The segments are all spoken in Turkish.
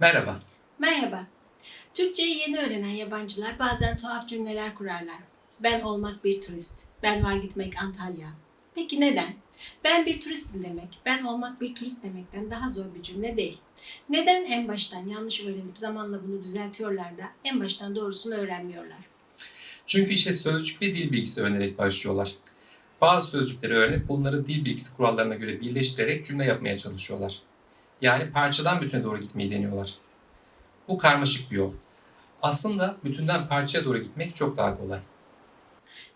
Merhaba. Merhaba. Türkçeyi yeni öğrenen yabancılar bazen tuhaf cümleler kurarlar. Ben olmak bir turist. Ben var gitmek Antalya. Peki neden? Ben bir turistim demek, ben olmak bir turist demekten daha zor bir cümle değil. Neden en baştan yanlış öğrenip zamanla bunu düzeltiyorlar da en baştan doğrusunu öğrenmiyorlar? Çünkü işe sözcük ve dil bilgisi öğrenerek başlıyorlar. Bazı sözcükleri öğrenip bunları dil bilgisi kurallarına göre birleştirerek cümle yapmaya çalışıyorlar. Yani parçadan bütüne doğru gitmeyi deniyorlar. Bu karmaşık bir yol. Aslında bütünden parçaya doğru gitmek çok daha kolay.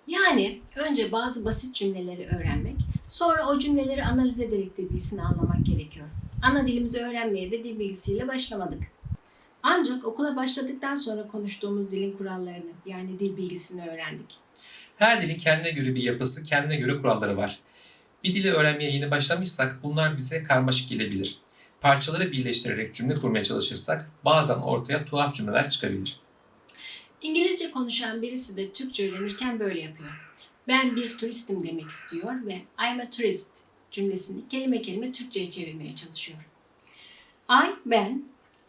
Yani önce bazı basit cümleleri öğrenmek, sonra o cümleleri analiz ederek de bilgisini anlamak gerekiyor. Ana dilimizi öğrenmeye de dil bilgisiyle başlamadık. Ancak okula başladıktan sonra konuştuğumuz dilin kurallarını yani dil bilgisini öğrendik. Her dilin kendine göre bir yapısı, kendine göre kuralları var. Bir dili öğrenmeye yeni başlamışsak bunlar bize karmaşık gelebilir. Parçaları birleştirerek cümle kurmaya çalışırsak bazen ortaya tuhaf cümleler çıkabilir. İngilizce konuşan birisi de Türkçe öğrenirken böyle yapıyor. Ben bir turistim demek istiyor ve I'm a tourist cümlesini kelime kelime Türkçe'ye çevirmeye çalışıyor. I, ben,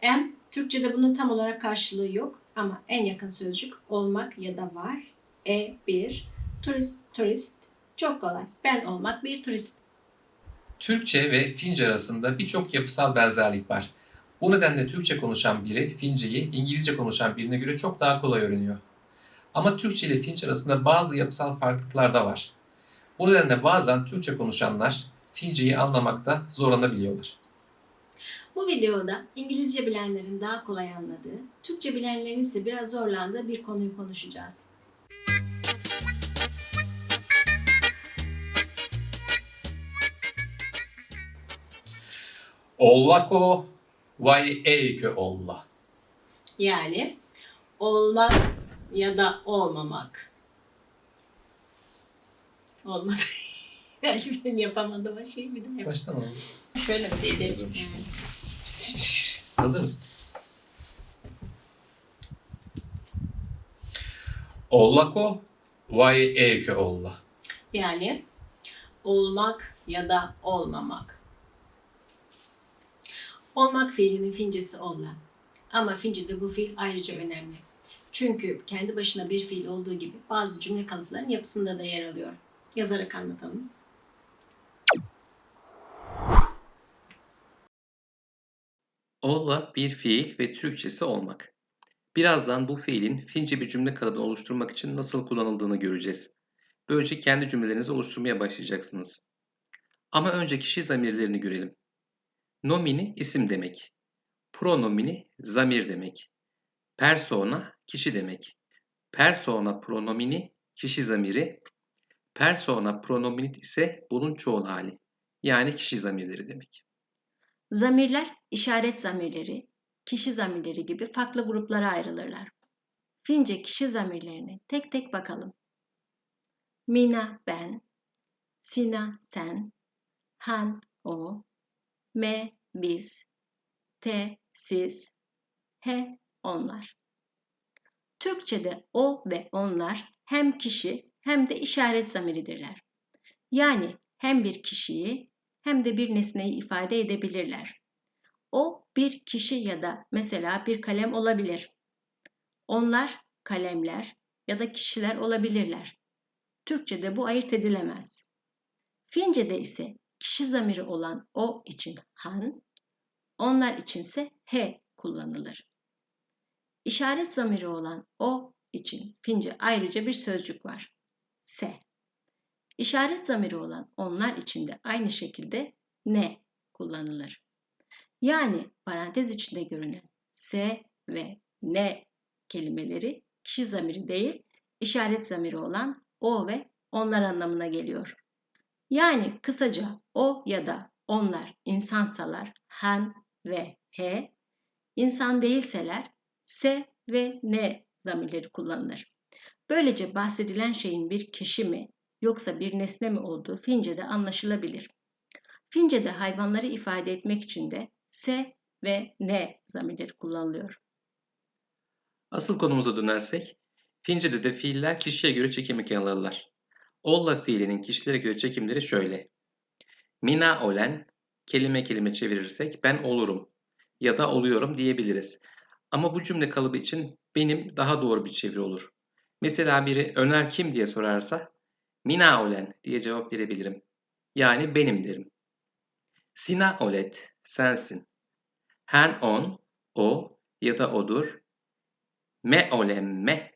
am, Türkçe'de bunun tam olarak karşılığı yok ama en yakın sözcük olmak ya da var. E, bir, turist, turist. Çok kolay. Ben olmak bir turist. Türkçe ve Fince arasında birçok yapısal benzerlik var. Bu nedenle Türkçe konuşan biri Fince'yi İngilizce konuşan birine göre çok daha kolay öğreniyor. Ama Türkçe ile Fince arasında bazı yapısal farklılıklar da var. Bu nedenle bazen Türkçe konuşanlar Fince'yi anlamakta zorlanabiliyorlar. Bu videoda İngilizce bilenlerin daha kolay anladığı, Türkçe bilenlerin ise biraz zorlandığı bir konuyu konuşacağız. Ollako vai eikö olla? Yani olmak ya da olmamak. Olmadı. Belki ben yapamadım o şeyi bir de. Baştan alalım. Şöyle bir de edelim. Hazır mısın? Ollako vai eikö olla? yani olmak ya da olmamak. Olmak fiilinin fincesi olla. Ama fincede bu fiil ayrıca önemli. Çünkü kendi başına bir fiil olduğu gibi bazı cümle kalıplarının yapısında da yer alıyor. Yazarak anlatalım. Olla bir fiil ve Türkçesi olmak. Birazdan bu fiilin Fince bir cümle kalıbını oluşturmak için nasıl kullanıldığını göreceğiz. Böylece kendi cümlelerinizi oluşturmaya başlayacaksınız. Ama önce kişi zamirlerini görelim. Nomini isim demek. Pronomini zamir demek. Persona kişi demek. Persona pronomini kişi zamiri. Persona pronominit ise bunun çoğul hali. Yani kişi zamirleri demek. Zamirler işaret zamirleri, kişi zamirleri gibi farklı gruplara ayrılırlar. Fince kişi zamirlerine tek tek bakalım. Mina ben, Sina sen, Han o, Me biz, Te siz, He onlar. Türkçede o ve onlar hem kişi hem de işaret zamiridirler. Yani hem bir kişiyi hem de bir nesneyi ifade edebilirler. O bir kişi ya da mesela bir kalem olabilir. Onlar kalemler ya da kişiler olabilirler. Türkçe'de bu ayırt edilemez. Fince'de ise kişi zamiri olan o için han, onlar içinse he kullanılır. İşaret zamiri olan o için Fince ayrıca bir sözcük var. Se. İşaret zamiri olan onlar için de aynı şekilde ne kullanılır. Yani parantez içinde görünen se ve ne kelimeleri kişi zamiri değil, işaret zamiri olan o ve onlar anlamına geliyor. Yani kısaca o ya da onlar insansalar han ve he, insan değilseler se ve ne zamirleri kullanılır. Böylece bahsedilen şeyin bir kişi mi yoksa bir nesne mi olduğu Fince'de anlaşılabilir. Fince'de hayvanları ifade etmek için de se ve ne zamirleri kullanılıyor. Asıl konumuza dönersek, Fince'de de fiiller kişiye göre çekim alırlar. Olla fiilinin kişilere göre çekimleri şöyle. Mina olen, kelime kelime çevirirsek ben olurum. ya da oluyorum diyebiliriz. Ama bu cümle kalıbı için benim daha doğru bir çeviri olur. Mesela biri Öner kim diye sorarsa Mina olen diye cevap verebilirim. Yani benim derim. Sina olet sensin. Hen on o ya da odur. Me olemme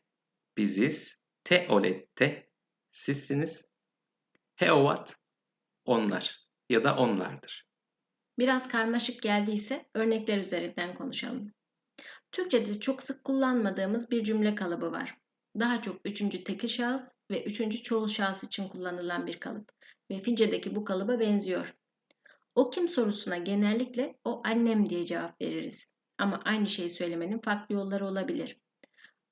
biziz. Te olette sizsiniz. Heovat onlar ya da onlardır. Biraz karmaşık geldiyse örnekler üzerinden konuşalım. Türkçe'de çok sık kullanmadığımız bir cümle kalıbı var. Daha çok üçüncü tekil şahıs ve üçüncü çoğul şahıs için kullanılan bir kalıp ve Fince'deki bu kalıba benziyor. O kim sorusuna genellikle o annem diye cevap veririz. Ama aynı şeyi söylemenin farklı yolları olabilir.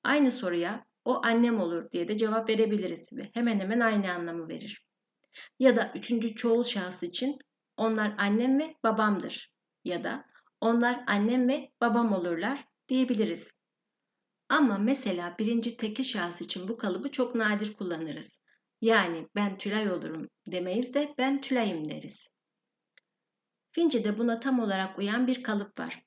Aynı soruya o annem olur diye de cevap verebiliriz ve hemen hemen aynı anlamı verir. Ya da üçüncü çoğul şahıs için onlar annem ve babamdır ya da onlar annem ve babam olurlar diyebiliriz. Ama mesela birinci tekil şahıs için bu kalıbı çok nadir kullanırız. Yani ben Tülay olurum demeyiz de ben Tülay'ım deriz. Fince'de buna tam olarak uyan bir kalıp var.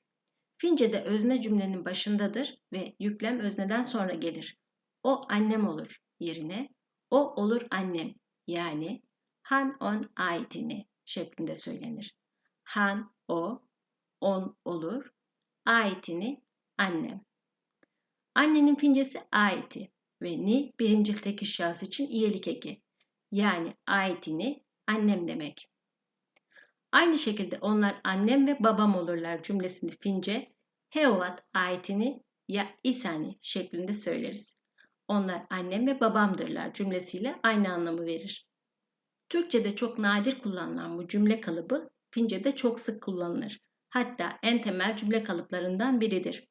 Fince'de özne cümlenin başındadır ve yüklem özneden sonra gelir. O annem olur yerine o olur annem yani han on aitini şeklinde söylenir. Han o, on olur, aitini annem. Annenin fincesi aiti ve ni birincil tekil şahıs için iyelik eki. Yani aitini annem demek. Aynı şekilde onlar annem ve babam olurlar cümlesini fince heovat aitini ya isani şeklinde söyleriz. Onlar annem ve babamdırlar cümlesiyle aynı anlamı verir. Türkçe'de çok nadir kullanılan bu cümle kalıbı Fince'de çok sık kullanılır. Hatta en temel cümle kalıplarından biridir.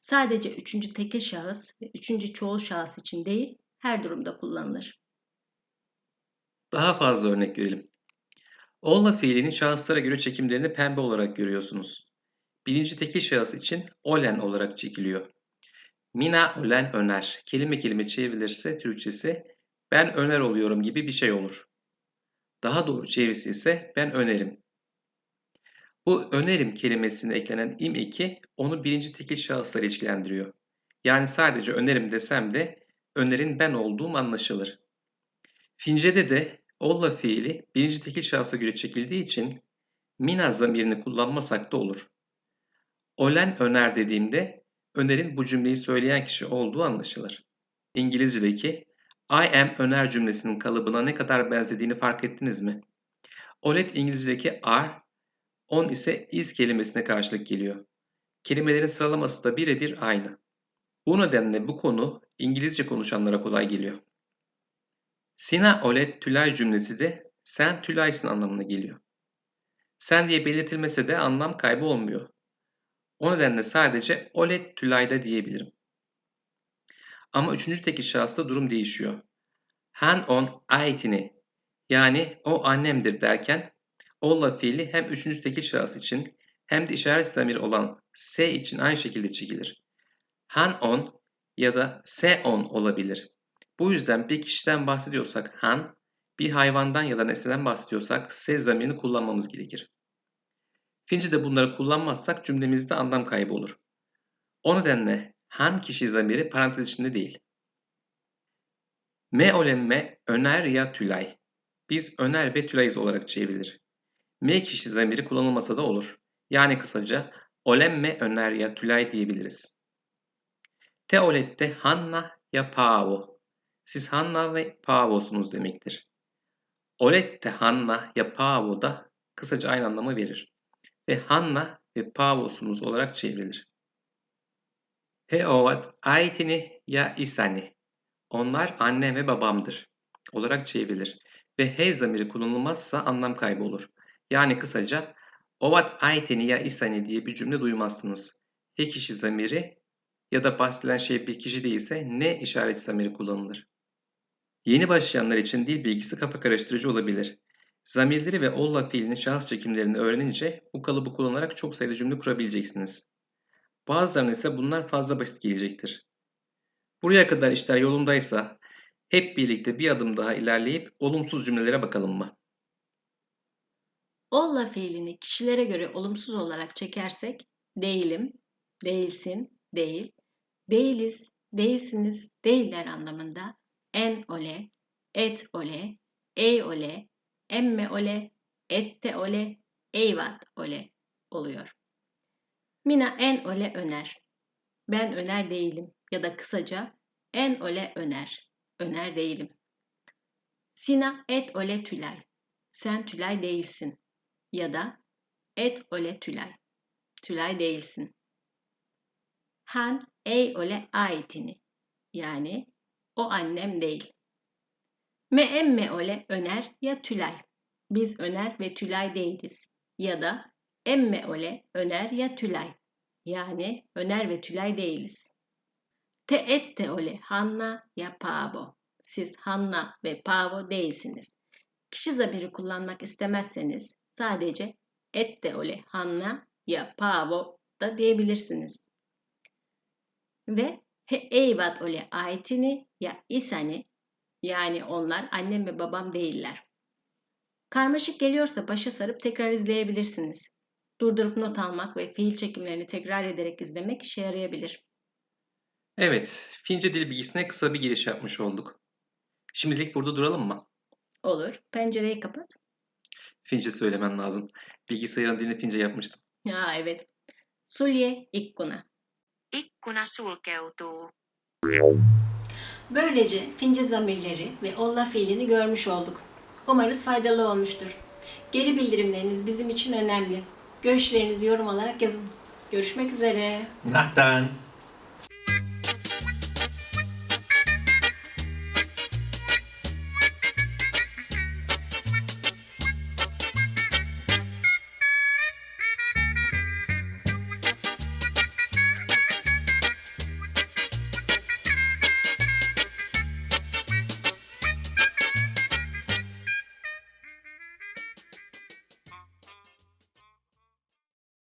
Sadece üçüncü tekil şahıs ve üçüncü çoğul şahıs için değil, her durumda kullanılır. Daha fazla örnek verelim. Olla fiilinin şahıslara göre çekimlerini pembe olarak görüyorsunuz. Birinci tekil şahıs için olen olarak çekiliyor. Mina olen öner. Kelime kelime çevrilirse Türkçesi ben öner oluyorum gibi bir şey olur. Daha doğru çevirisi ise ben önerim. Bu önerim kelimesine eklenen im eki onu birinci tekil şahısla ilişkilendiriyor. Yani sadece önerim desem de önerin ben olduğum anlaşılır. Fince'de de olla fiili birinci tekil şahsa göre çekildiği için mina zamirini kullanmasak da olur. Olen öner dediğimde önerin bu cümleyi söyleyen kişi olduğu anlaşılır. İngilizce'deki I am öner cümlesinin kalıbına ne kadar benzediğini fark ettiniz mi? Olet İngilizce'deki are, on ise is kelimesine karşılık geliyor. Kelimelerin sıralaması da birebir aynı. Bu nedenle bu konu İngilizce konuşanlara kolay geliyor. Sina Olet Tülay cümlesi de sen Tülay'sın anlamına geliyor. Sen diye belirtilmese de anlam kaybı olmuyor. O nedenle sadece Olet Tülay'da diyebilirim. Ama üçüncü tekil şahısta durum değişiyor. Han on aitini yani o annemdir derken olla fiili hem üçüncü tekil şahıs için hem de işaret zamiri olan s için aynı şekilde çekilir. Han on ya da se on olabilir. Bu yüzden bir kişiden bahsediyorsak han, bir hayvandan ya da nesneden bahsediyorsak se zamirini kullanmamız gerekir. Fince'de bunları kullanmazsak cümlemizde anlam kaybı olur. O nedenle han kişi zamiri parantez içinde değil. Me olemme Öner ya Tülay. Biz Öner ve Tülay'ız olarak çevrilir. Me kişi zamiri kullanılmasa da olur. Yani kısaca olemme Öner ya Tülay diyebiliriz. Teolette Hanna ya Paavo. Siz Hanna ve Paavo'sunuz demektir. Olette Hanna ya Paavo da kısaca aynı anlamı verir. Ve Hanna ve Paavo'sunuz olarak çevrilir. He ovat aitini ya isani. Onlar annem ve babamdır olarak çevrilir. Ve he zamiri kullanılmazsa anlam kaybı olur. Yani kısaca ovat aiteni ya isani diye bir cümle duymazsınız. He kişi zamiri ya da bahsedilen şey bir kişi değilse ne işaret zamiri kullanılır. Yeni başlayanlar için dil bilgisi kafa karıştırıcı olabilir. Zamirleri ve olla fiilinin şahıs çekimlerini öğrenince bu kalıbı kullanarak çok sayıda cümle kurabileceksiniz. Bazılarına ise bunlar fazla basit gelecektir. Buraya kadar işler yolundaysa hep birlikte bir adım daha ilerleyip olumsuz cümlelere bakalım mı? Olla fiilini kişilere göre olumsuz olarak çekersek değilim, değilsin, değil, değiliz, değilsiniz, değiller anlamında en ole, et ole, ey ole, emme ole, ette ole, eyvat ole oluyor. Mina en ole öner. Ben öner değilim ya da kısaca en ole öner. Öner değilim. Sina et ole Tülay. Sen Tülay değilsin. Ya da et ole Tülay. Tülay değilsin. Han ey ole aitini. Yani o annem değil. Me emme ole Öner ya Tülay. Biz Öner ve Tülay değiliz. Ya da emme ole Öner ya Tülay. Yani Öner ve Tülay değiliz. Te ette ole Hanna ya Paavo. Siz Hanna ve Paavo değilsiniz. Kişi zamiri kullanmak istemezseniz sadece ette ole Hanna ya Paavo da diyebilirsiniz. Ve he eyvat ole aitini ya isani yani onlar annem ve babam değiller. Karmaşık geliyorsa başa sarıp tekrar izleyebilirsiniz. Durdurup not almak ve fiil çekimlerini tekrar ederek izlemek işe yarayabilir. Evet, Fince dil bilgisine kısa bir giriş yapmış olduk. Şimdilik burada duralım mı? Olur. Pencereyi kapat. Fince söylemen lazım. Bilgisayarın dilini Fince yapmıştım. Ha evet. Sulje ikkuna. Ikkuna sulkeutuu. Böylece fince zamirleri ve olla fiilini görmüş olduk. Umarız faydalı olmuştur. Geri bildirimleriniz bizim için önemli. Görüşlerinizi yorum olarak yazın. Görüşmek üzere. Nachtan.